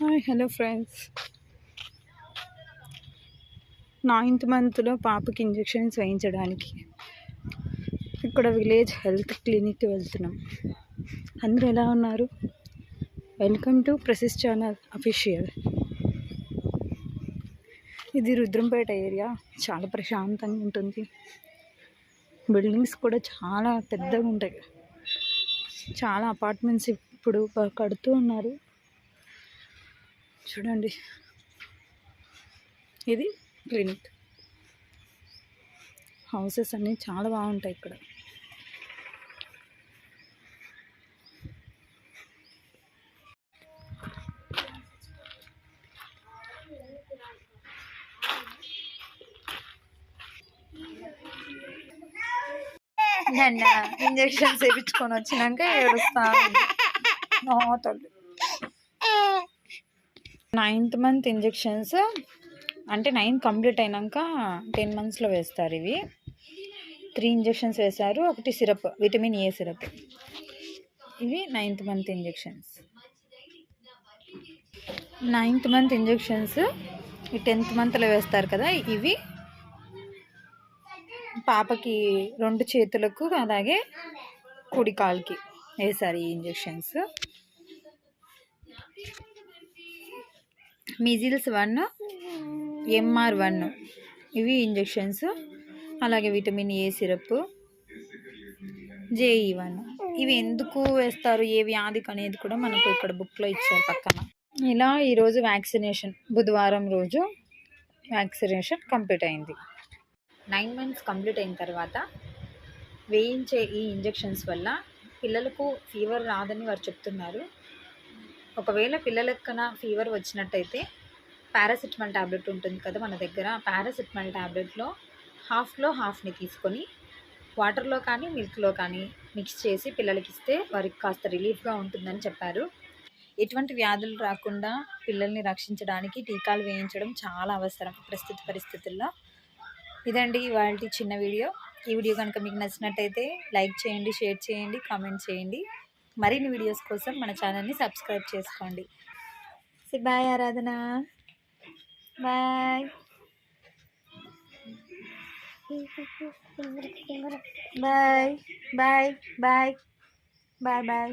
Hi hello friends ninth మంత్లో పాపకి injections వేయించడానికి ఇక్కడ విలేజ్ హెల్త్ క్లినిక్కి వెళ్తున్నాం. అందరూ ఎలా ఉన్నారు? వెల్కమ్ టు ప్రెసిస్ ఛానల్ అఫీషియల్ ఇది రుద్రంపేట ఏరియా చాలా ప్రశాంతంగా ఉంటుంది. బిల్డింగ్స్ కూడా చాలా పెద్దగా ఉంటాయి. చాలా అపార్ట్మెంట్స్ ఇప్పుడు కడుతూ ఉన్నారు. చూడండి. ఇది క్లినిక్ హౌసెస్ అన్నీ చాలా బాగుంటాయి ఇక్కడ. ఇంజక్షన్స్ వేయించుకొని వచ్చినాక ఏడుస్తా తల్లి. నైన్త్ మంత్ ఇంజెక్షన్స్ అంటే నైన్ కంప్లీట్ అయినాక టెన్ మంత్స్లో వేస్తారు ఇవి. త్రీ ఇంజెక్షన్స్ వేశారు ఒకటి సిరప్ విటమిన్ ఏ సిరప్. ఇవి ninth month injections ninth month injections ఈ టెన్త్ మంత్లో వేస్తారు కదా ఇవి. పాపకి రెండు చేతులకు అలాగే కుడి కాలుకి వేశారు ఈ injections measles one MR one. ఇవి ఇంజెక్షన్స్. అలాగే vitamin A syrup JE one. ఇవి ఎందుకు వేస్తారు? ఏ వ్యాధికి అనేది కూడా మనకు ఇక్కడ బుక్లో ఇచ్చారు పక్కన. ఇలా ఈరోజు వ్యాక్సినేషన్ బుధవారం రోజు వ్యాక్సినేషన్ కంప్లీట్ అయింది. నైన్ మంత్స్ కంప్లీట్ అయిన తర్వాత వేయించే ఈ ఇంజెక్షన్స్ వల్ల పిల్లలకు ఫీవర్ రాదని వారు చెప్తున్నారు. ఒకవేళ పిల్లలకు కన్నా ఫీవర్ వచ్చినట్టయితే పారాసిటమాల్ ట్యాబ్లెట్ ఉంటుంది కదా మన దగ్గర. పారాసిటమాల్ ట్యాబ్లెట్లో హాఫ్లో హాఫ్ని తీసుకొని వాటర్లో కానీ మిల్క్లో కానీ మిక్స్ చేసి పిల్లలకి ఇస్తే వారికి కాస్త రిలీఫ్గా ఉంటుందని చెప్పారు. ఎటువంటి వ్యాధులు రాకుండా పిల్లల్ని రక్షించడానికి టీకాలు వేయించడం చాలా అవసరం ప్రస్తుత పరిస్థితుల్లో. ఇదండి ఇవాళ చిన్న వీడియో. ఈ వీడియో కనుక మీకు నచ్చినట్టయితే లైక్ చేయండి షేర్ చేయండి కామెంట్ చేయండి. మరిన్ని వీడియోస్ కోసం మన ఛానల్ని సబ్స్క్రైబ్ చేసుకోండి. Bye Aradhana. Bye bye. Bye. Bye. Bye. Bye.